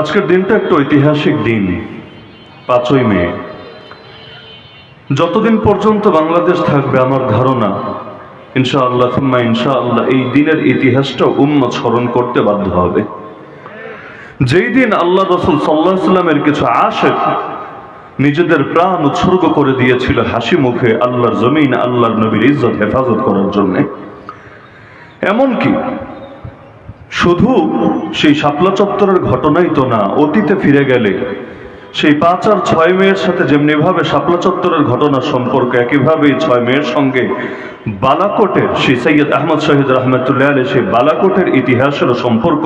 আজকের দিনটা একটা ঐতিহাসিক দিন, পাঁচই মে। যতদিন পর্যন্ত বাংলাদেশ থাকবে আমার ধারণা, ইনশাআল্লাহ থুম্মা ইনশাআল্লাহ, এই দিনের ইতিহাসটা উম্মত স্মরণ করতে বাধ্য হবে। যেই দিন আল্লাহ রসুল সাল্লাহ সাল্লামের কিছু আশেক নিজেদের প্রাণ উৎসর্গ করে দিয়েছিল হাসি মুখে আল্লাহর জমিন, আল্লাহর নবীর ইজ্জত, হেফাজত করার জন্যে। এমনকি শুধু সেই শাপলা চত্বরের ঘটনাই তো না, অতীতে ফিরে গেলে। সেই পাঁচ আর ছয় মেয়ের সাথে যেমনি ভাবে শাপলা চত্বরের ঘটনা সম্পর্ক, একইভাবেই ছয় মেয়ের সঙ্গে বালাকোটের সেই সৈয়দ আহমদ শহীদ রহমতুল্লাহ আলী সেই বালাকোটের ইতিহাসেরও সম্পর্ক।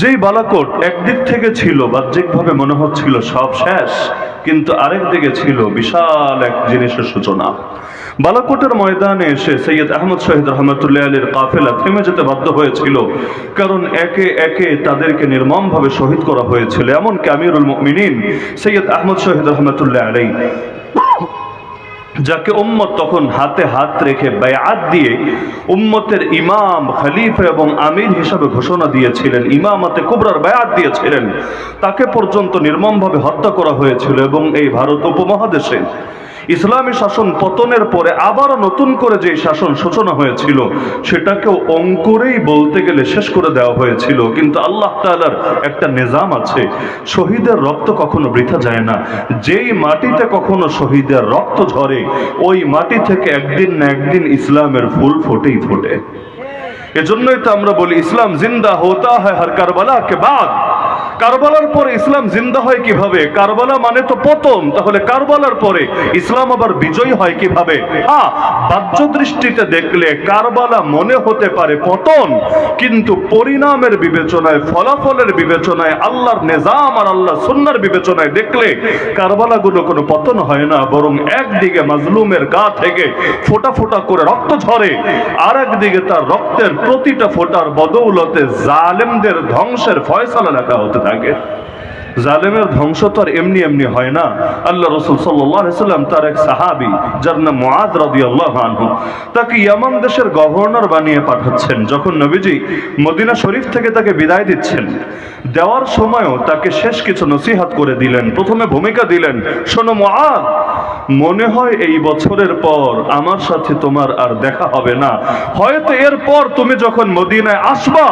যেই বালাকোট একদিক থেকে ছিল, বাহ্যিকভাবে মনে হচ্ছিল সব শেষ, কিন্তু আরেক দিকে ছিল বিশাল এক জিনিসের সূচনা। বালাকোটের ময়দানে এসে সৈয়দ আহমদ শহীদ রহমতুল্লাহ আলীর কাফেলা থেমে যেতে বাধ্য হয়েছিল। কারণ একে একে তাদেরকে নির্মমভাবে শহীদ করা হয়েছিল। এমনকি আমিরুল মিনিন সৈয়দ আহমদ শহীদ রহমতুল্লাহ আলী, যাকে উম্মত তখন হাতে হাত রেখে বায়াত দিয়ে উম্মতের ইমাম, খলিফা এবং আমির হিসাবে ঘোষণা দিয়েছিলেন, ইমামতে কুবরার বায়াত দিয়েছিলেন। তাকে পর্যন্ত নির্মমভাবে হত্যা করা হয়েছিল এবং এই ভারত উপমহাদেশে ইসলামী শাসন পতনের পরে আবারও নতুন করে যে শাসন সূচনা হয়েছিল, সেটাকেও অঙ্কুরেই বলতে গেলে শেষ করে দেওয়া হয়েছিল। কিন্তু আল্লাহ তাআলার একটা নিজাম আছে, শহীদের রক্ত কখনো বৃথা যায় না। যেই মাটিতে কখনো শহীদের রক্ত ঝরে, ওই মাটি থেকে একদিন না একদিন ইসলামের ফুল ফোটেই ফোটে। এজন্যই তো আমরা বলি, ইসলাম জিন্দা হোতা হয় হর কারবালা কে বাদ। কারবালার পরে ইসলাম জিন্দা হয় কীভাবে? কারবালা মানে তো পতন। তাহলে কারবালার পরে ইসলাম আবার বিজয় হয় কীভাবে? হ্যাঁ বাহ্য দৃষ্টিতে দেখলে কারবালা মনে হতে পারে পতন, কিন্তু পরিণামের বিবেচনায়, ফলাফলের বিবেচনায়, আল্লাহর নিজাম আর আল্লাহ সুন্নার বিবেচনায় দেখলে কারবালাগুলো কোনো পতন হয় না, বরং একদিকে মাজলুমের গা থেকে ফোটা ফোটা করে রক্ত ঝরে আর একদিকে তার রক্তের প্রতিটা ফোটার বদৌলতে জালেমদের ধ্বংসের ফয়সালা লেখা হতে জালেমের ধ্বংস তো আর এমনি এমনি হয় না। আল্লাহ রসুল সাল্লাম তার এক সাহাবি, যার নাম আনহু, তাকে ইয়ামান দেশের গভর্নর বানিয়ে পাঠাচ্ছেন। যখন নবীজি মদিনা শরীফ থেকে তাকে বিদায় দিচ্ছেন, দেওয়ার সময়ও তাকে শেষ কিছু নসিহাত করে দিলেন। প্রথমে ভূমিকা দিলেন, শোনো মুআদ, মনে হয় এই বছরের পর আমার সাথে তোমার আর দেখা হবে না। হয়তো এরপর তুমি যখন মদিনায় আসবা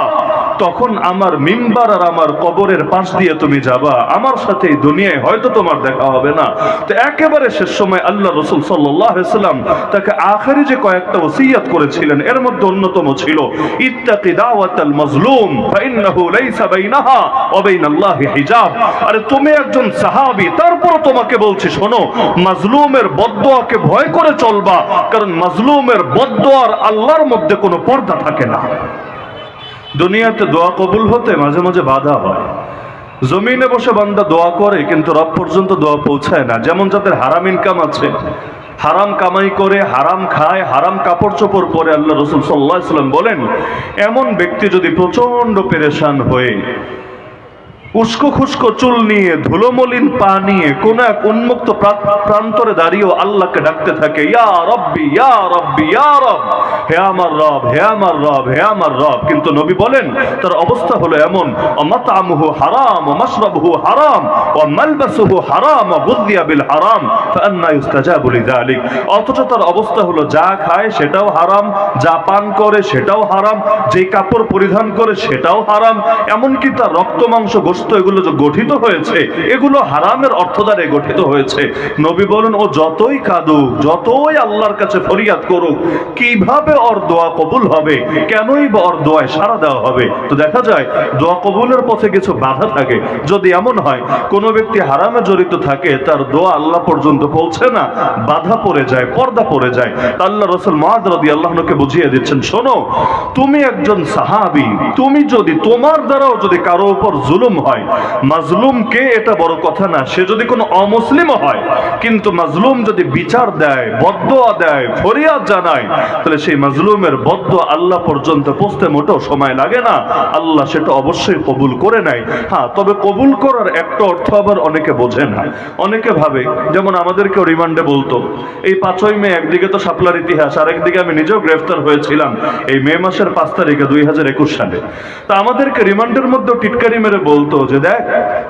তখন আমার মিম্বার আর আমার কবরের পাশ দিয়ে তুমি যাবা। আমার সাথে এই দুনিয়ায় হয়তো তোমার দেখা হবে না। তো একেবারে শেষ সময় আল্লাহ রসুল সাল্লাম তাকে আখেরি যে কয়েকটা ওসিয়াত করেছিলেন, এর মধ্যে অন্যতম ছিল, ইত্তাকি দাওয়াতাল মাজলুম, ফাইন্নাহু লাইসা বাইনাহা ওয়া বাইনাল্লাহি হিজাব। আরে তুমি একজন সাহাবী তারপর তোমাকে বলছি শোনো, মাজলুমের বদদোয়াকে ভয় করে চলবা, কারণ মাজলুমের বদদোয়ার আল্লাহর মধ্যে কোনো পর্দা থাকে না। দুনিয়াতে দোয়া কবুল হতে মাঝে মাঝে বাধা হয়। জমিনে বসে বান্দা দোয়া করে, কিন্তু রব পর্যন্ত দোয়া পৌঁছায় না। যেমন যাদের হারাম ইনকাম আছে, হারাম কামাই করে, হারাম খায়, হারাম কাপড় চোপড় পরে আল্লাহ রসুল সাল্লাহ সাল্লাম বলেন, এমন ব্যক্তি যদি প্রচণ্ড পেরেশান হয়ে উস্কো খুস্কো চুল নিয়ে ধুলোমলিন পা নিয়ে, কোন এক উন্মুক্ত প্রান্তরে দাঁড়িয়েও আল্লাহকে ডাকতে থাকে, ইয়া রব্বি ইয়া রব্বি, ইয়া রব, হে আমার রব, হে আমার রব, হে আমার রব। কিন্তু নবী বলেন, তার অবস্থা হলো এমন, অমাতামুহু হারাম ও মাশরাবুহু হারাম ও মালবাসুহু হারাম ও গুযিয়া বিল হারাম ফান্না ইউস্তাজাবু লিযালিক। অথচ তার অবস্থা হলো, যা খায় সেটাও হারাম, যা পান করে সেটাও হারাম, যে কাপড় পরিধান করে সেটাও হারাম, এমনকি তার রক্ত মাংস গোস্ত এগুলো যে গঠিত হয়েছে, এগুলো হারামের অর্থ দ্বারা গঠিত হয়েছে। নবী বলেন, ও যতই কাঁদুক, যতই আল্লাহর কাছে ফরিয়াদ করুক, কীভাবে ওর দোয়া কবুল হবে? কেনই বা ওর দোয়ায় সাড়া দেওয়া হবে? তো দেখা যায়, দোয়া কবুলের পথে কিছু বাধা থাকে। যদি এমন হয়, কোনো ব্যক্তি হারামে জড়িত থাকে, তার দোয়া আল্লাহ পর্যন্ত পৌঁছে না, বাধা পড়ে যায়, পর্দা পড়ে যায়। আল্লাহ রসুল মহাদ আল্লাহকে বুঝিয়ে দিচ্ছেন, শোনো, তুমি একজন সাহাবি, তুমি যদি তোমার দ্বারাও যদি কারও উপর জুলুম হয় মাজলুম কে এটা বড় কথা না, সে যদি কোনো অমুসলিম হয়, কিন্তু মাজলুম যদি বিচার দেয়, বদোয়া দেয়, ফরিয়াদ জানায়, তাহলে সেই মাজলুমের বদ্ধ আল্লাহ পর্যন্ত পৌঁছতে মোটেও সময় লাগে না। আল্লাহ সেটা অবশ্যই কবুল করে নেয়। হ্যাঁ তবে কবুল করার একটা অর্থ আবার অনেকে বোঝে না। অনেকে ভাবে, যেমন আমাদেরকেও রিমান্ডে বলতো, এই পাঁচই মে একদিকে তো সাপলার ইতিহাস আর একদিকে আমি নিজেও গ্রেফতার হয়েছিলাম, এই মে মাসের পাঁচ তারিখে দুই হাজার একুশ সালে। তা আমাদেরকে রিমান্ডের মধ্যে টিটকারি মেরে বলতো যে দেখ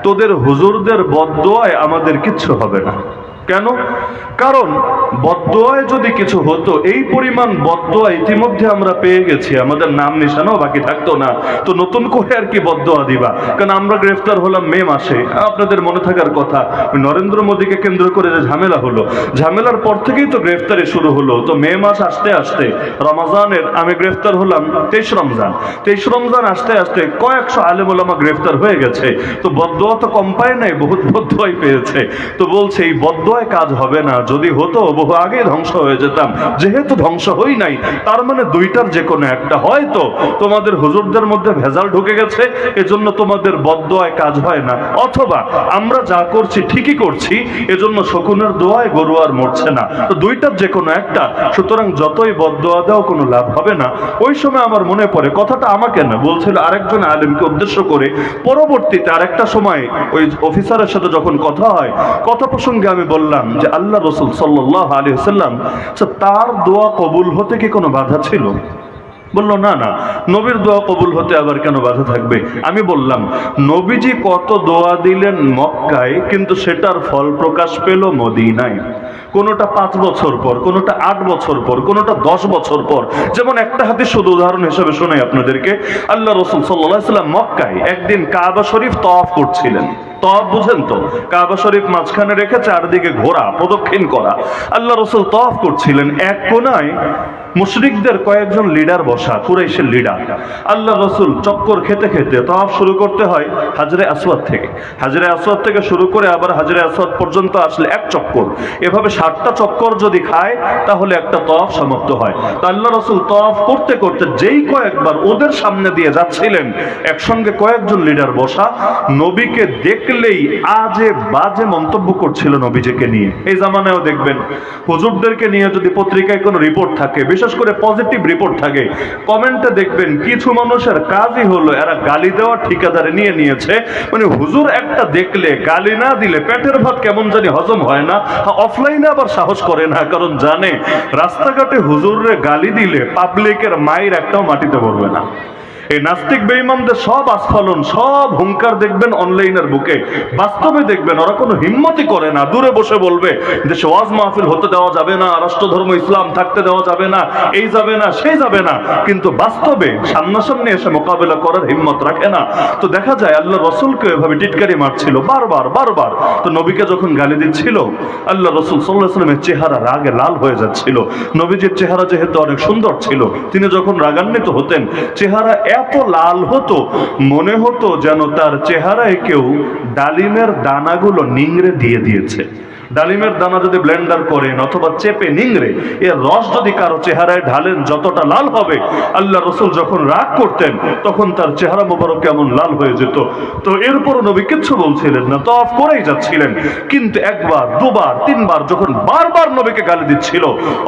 তোদের হুজুরদের বদোয়ায় আমাদের কিচ্ছু হবে না। কেন? কারণ বদোয়ায় যদি কিছু হতো, এই পরিমাণ বদোয়া ইতিমধ্যে আমরা পেয়ে গেছি। আমাদের নাম নিশানাও বাকি থাকতো না। তো নতুন করে আর কি বদোয়া দিবা? কারণ আমরা গ্রেফতার হলাম মে মাসে। আপনাদের মনে থাকার কথা, নরেন্দ্র মোদীকে কেন্দ্র করে যে ঝামেলা হলো, ঝামেলার পর থেকেই তো গ্রেফতারি শুরু হলো। তো মে মাস আসতে আসতে, রমাজানের, আমি গ্রেফতার হলাম তেইশ রমজান। তেইশ রমজান আসতে আসতে কয়েকশো আলেম ওলামা গ্রেফতার হয়ে গেছে। তো বদোয়া তো কম পায় নাই, বহুত বদোয়াই পেয়েছে। তো বলছে, এই বদোয়ায় কাজ হবে না। যদি হতো, বহু আগে ধ্বংস হয়ে যেতাম। যেহেতু ধ্বংস হই নাই, তার মানে দুইটার যে কোনো একটা। হয়তো তোমাদের হুজুরদের মধ্যে ভেজাল ঢুকে গেছে, এজন্য তোমাদের বদোয়ায় কাজ হয় না। অথবা আমরা যা করছি, ঠিকই করছি, এজন্য শকুনের দোয়ায় গরু আর মরছে না। তো দুইটার যে কোনো একটা। সুতরাং যতই বদোয়া দাও, কোনো লাভ হবে না। ওই সময় আমার মনে পড়ে, কথাটা আমাকে না, বলছিল আরেকজন আলেমকে উদ্দেশ্য করে, পরবর্তীতে আরেকটা সময় ওই অফিসারের সাথে যখন কথা হয়, কথা প্রসঙ্গে আমি বললাম যে আল্লাহ রসুল সাল্লাহ আলী সাল্লাম তার দোয়া কবুল হতে কি কোনো বাধা ছিল? বলল, না না, নবীর দোয়া কবুল হতে আবার কেন বাধা থাকবে? আমি বললাম, নবীজি কত দোয়া দিলেন মক্কায়, কিন্তু সেটার ফল প্রকাশ পেল মদিনায়। কোনোটা পাঁচ বছর পর, কোনোটা আট বছর পর, কোনোটা দশ বছর পর। যেমন একটা হাতে শুধু উদাহরণ হিসেবে শোনাই আপনাদেরকে। আল্লাহ রসুল সাল্লাহ সাল্লাম মক্কায় একদিন কাবা শরীফ তফ করছিলেন। তফ বুঝেন তো? কাবা শরীফ মাঝখানে রেখে চারদিকে ঘোরা, প্রদক্ষিণ করা। আল্লাহ রসুল তফ করছিলেন এক কোনায় মুশরিকদের কয়েকজন লিডার বসা, কুরাইশের লিডার আল্লাহ রসুল চক্কর খেতে খেতে তফ শুরু করতে হয় হাজরে আসওয়াদ থেকে। হাজরে আসওয়াদ থেকে শুরু করে আবার হাজরে আসওয়াদ পর্যন্ত আসলে এক চক্কর। এভাবে ষাটটা চক্কর যদি খায়, তাহলে একটা তফ সমাপ্ত হয়। তা আল্লাহ রসুল তফ করতে করতে যেই কয়েকবার ওদের সামনে দিয়ে যাচ্ছিলেন, একসঙ্গে কয়েকজন লিডার বসা, নবীকে দেখলেই আজে বাজে মন্তব্য করছিল নবীজিকে নিয়ে। এই জামানায়ও দেখবেন, হুজুরদেরকে নিয়ে যদি পত্রিকায় কোনো রিপোর্ট থাকে, বিশেষ করে পজিটিভ রিপোর্ট থাকে। কমেন্টে দেখবেন, কিছু মানুষের কাজই হলো, এরা গালি দেওয়া ঠিকাদারে নিয়ে নিয়েছে। মানে হুজুর একটা দেখলে, গালি না দিলে পেটের ভাত কেমন জানি হজম হয় না। অফলাইনে আবার সাহস করে না, কারণ জানে, রাস্তাঘাটে হুজুরে গালি দিলে পাবলিকের মায়ের একটাও মাটিতে পড়বে না। এই নাস্তিক বেঈমানদের সব আস্ফালন, সব হুঙ্কার দেখবেন অনলাইনের বুকে। বাস্তবে দেখবেন ওরা কোনো হিম্মতই করে না। দূরে বসে বলবে, দেশে ওয়াজ মাহফিল হতে দেওয়া যাবে না, রাষ্ট্রধর্ম, ইসলাম থাকতে দেওয়া যাবে না, এই যাবে না, সেই যাবে না। কিন্তু বাস্তবে সামনাসামনি এসে মোকাবেলা করার হিম্মত রাখে না। তো দেখা যায় আল্লাহ রসুলকে এভাবে টিটকারি মারছিল, বারবার বারবার। তো নবীকে যখন গালি দিচ্ছিল আল্লাহ রসুল সাল্লাহ সাল্লামের চেহারা রাগে লাল হয়ে যাচ্ছিল। নবীজির চেহারা যেহেতু অনেক সুন্দর ছিল, তিনি যখন রাগান্বিত হতেন, চেহারা এত লাল হতো মনে হতো যেন তার চেহারায় কেউ ডালিমের দানাগুলো নিংড়ে দিয়ে দিয়েছে। ডালিমের দানা যদি ব্লেন্ডার করেন অথবা চেপে নিংড়ে, এর রস যদি কারও চেহারায় ঢালেন, যতটা লাল হবে, আল্লাহ রসুল যখন রাগ করতেন, তখন তার চেহারা মোবারক কেমন লাল হয়ে যেত। তো এরপরও নবী কিচ্ছু বলছিলেন না তফ করেই যাচ্ছিলেন। কিন্তু একবার, দুবার, তিনবার যখন বারবার নবীকে গালি দিচ্ছিল,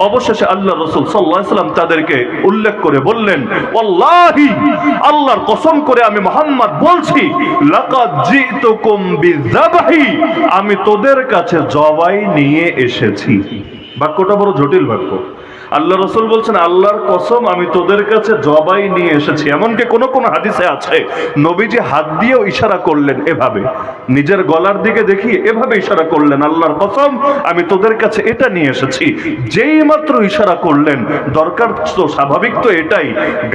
অবশেষে আল্লাহ রসুল সাল্লাহ সাল্লাম তাদেরকে উল্লেখ করে বললেন, ওয়াল্লাহি, আল্লাহর কসম করে আমি মোহাম্মদ বলছি, লাকাদ জিতুকুম বিযাবহি, আমি তোদের কাছে জবাই নিয়ে এসেছি। বাক্যটা বড় জটিল বাক্য। আল্লাহ রসুল বলছেন, আল্লাহর কসম, আমি তোদের কাছে জবাই নিয়ে এসেছি। এমনকি কোন কোন হাদিসে আছে, নবীজি হাত দিয়েও ইশারা করলেন এভাবে। নিজের গলার দিকে দেখিয়ে এভাবে ইশারা করলেন, আল্লাহর কসম, আমি তোদের কাছে এটা নিয়ে এসেছি। যেই মাত্র ইশারা করলেন, দরকার তো স্বাভাবিক তো এটাই,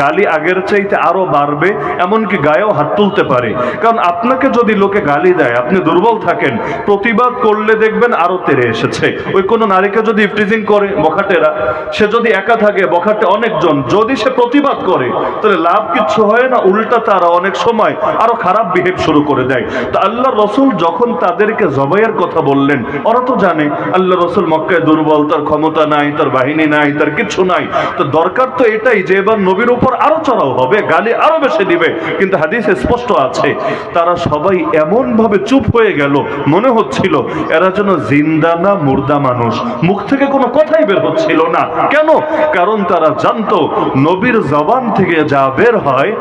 গালি আগের চাইতে আরও বাড়বে, এমনকি গায়েও হাত তুলতে পারে। কারণ আপনাকে যদি লোকে গালি দেয়, আপনি দুর্বল থাকেন, প্রতিবাদ করলে দেখবেন আরও তেরে এসেছে। ওই কোনো নারীকে যদি ইফটিজিং করে বখাটেরা, সে যদি একা থাকে, বখাটে অনেকজন, যদি সে প্রতিবাদ করে, তাহলে লাভ কিচ্ছু হয় না, উল্টা তারা অনেক সময় আরও খারাপ বিহেভ শুরু করে দেয়। তো আল্লাহ রসুল যখন তাদেরকে জবাইয়ের কথা বললেন, ওরা তো জানে, আল্লাহ রসুল মক্কায় দুর্বল, তার ক্ষমতা নাই, তার বাহিনী নাই, তার কিছু নাই। তো দরকার তো এটাই যে এবার নবীর উপর আরও চড়াও হবে, গালি আরও বেশি দিবে। কিন্তু হাদিসে স্পষ্ট আছে, তারা সবাই এমন ভাবে চুপ হয়ে গেল, মনে হচ্ছিল, এরা যেন জিন্দা না মুর্দা মানুষ। মুখ থেকে কোনো কথাই বের হচ্ছিল না। কেন? কারণ তারা জানতো, নবীর জবান থেকে যা বের হয়,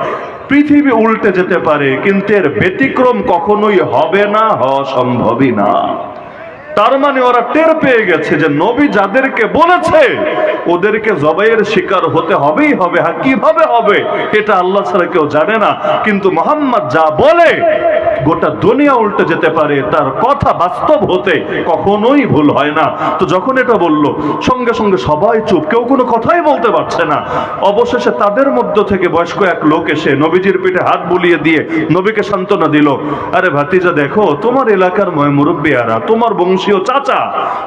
পৃথিবী উল্টে যেতে পারে, কিন্তু এর ব্যতিক্রম কখনোই হবে না, হওয়া সম্ভবই না। তার মানে ওরা টের পেয়ে গেছে যে নবী যাদেরকে বলেছে, ওদেরকে জবাইয়ের শিকার হতে হবেই হবে। হ্যাঁ কীভাবে হবে? এটা আল্লাহ ছাড়া কেউ জানে না। কিন্তু মোহাম্মদ যা বলে, গোটা দুনিয়া উল্টে যেতে পারে। তার কথা বাস্তব হতে কখনোই ভুল হয় না। তো যখন এটা বলল, সঙ্গে সঙ্গে সবাই চুপ, কেউ কোনো কথাই বলতে পারছে না। অবশেষে তাদের মধ্য থেকে বয়স্ক এক লোক এসে নবীজির পিঠে হাত বুলিয়ে দিয়ে নবীকে সান্ত্বনা দিল। আরে ভাতিজা, দেখো, তোমার এলাকার ময় মুরব্বিয়ারা, তোমার বংশীয় চাচা,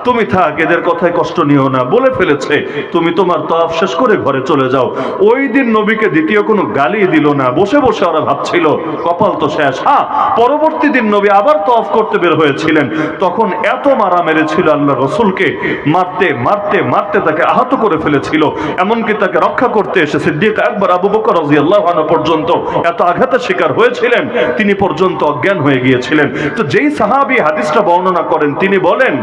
তুমি থাক, এদের কথায় কষ্ট নিও না। বলে ফেলেছে, তুমি তোমার তফ শেষ করে ঘরে চলে যাও। ওই দিন নবীকে দ্বিতীয় কোনো গালি দিল না। বসে বসে ওরা ভাবছিল, কপাল তো শেষ। হ্যাঁ পরবর্তী দিন নবী আবার তফ করতে বের হয়েছিলেন। তখন এত মারা মেরেছিল আল্লাহ রসুলকে, মারতে মারতে মারতে তাকে আহত করে ফেলেছিল। এমনকি তাকে রক্ষা করতে এসে সিদ্দিক একবার আবু বকর রাদিয়াল্লাহু আনহু পর্যন্ত এত আঘাতের শিকার হয়েছিলেন, তিনি পর্যন্ত অজ্ঞান হয়ে গিয়েছিলেন। তো যেই সাহাবী হাদিসটা বর্ণনা করেন, তিনি বলেন,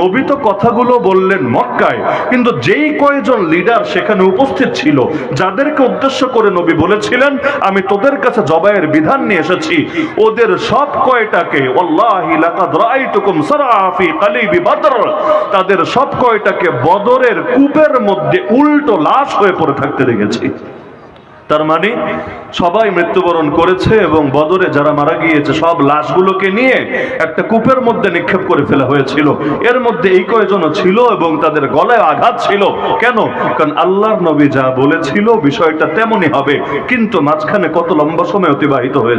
নবী তো কথাগুলো বললেন মক্কায়, কিন্তু যেই কয়জন লিডার সেখানে উপস্থিত ছিল, যাদেরকে উদ্দেশ্য করে নবী বলেছিলেন, আমি তোদের কাছে জবাইয়ের বিধান নিয়ে এসেছি, ওদের সব কয়টাকে তাদের সব কয়টাকে বদরের কূপের মধ্যে উল্টো লাশ হয়ে পড়ে থাকতে দেখেছি। তার মানে সবাই মৃত্যুবরণ করেছে এবং বদরে যারা মারা গিয়েছে, সব লাশগুলোকে নিয়ে একটা কূপের মধ্যে নিক্ষেপ করে ফেলা হয়েছিল। এর মধ্যে এই কয়জনও ছিল এবং তাদের গলায় আঘাত ছিল। কেন? কারণ আল্লাহর নবী যা বলেছিল বিষয়টা তেমনই হবে, কিন্তু মাঝখানে কত লম্বা সময় অতিবাহিত হয়েছে।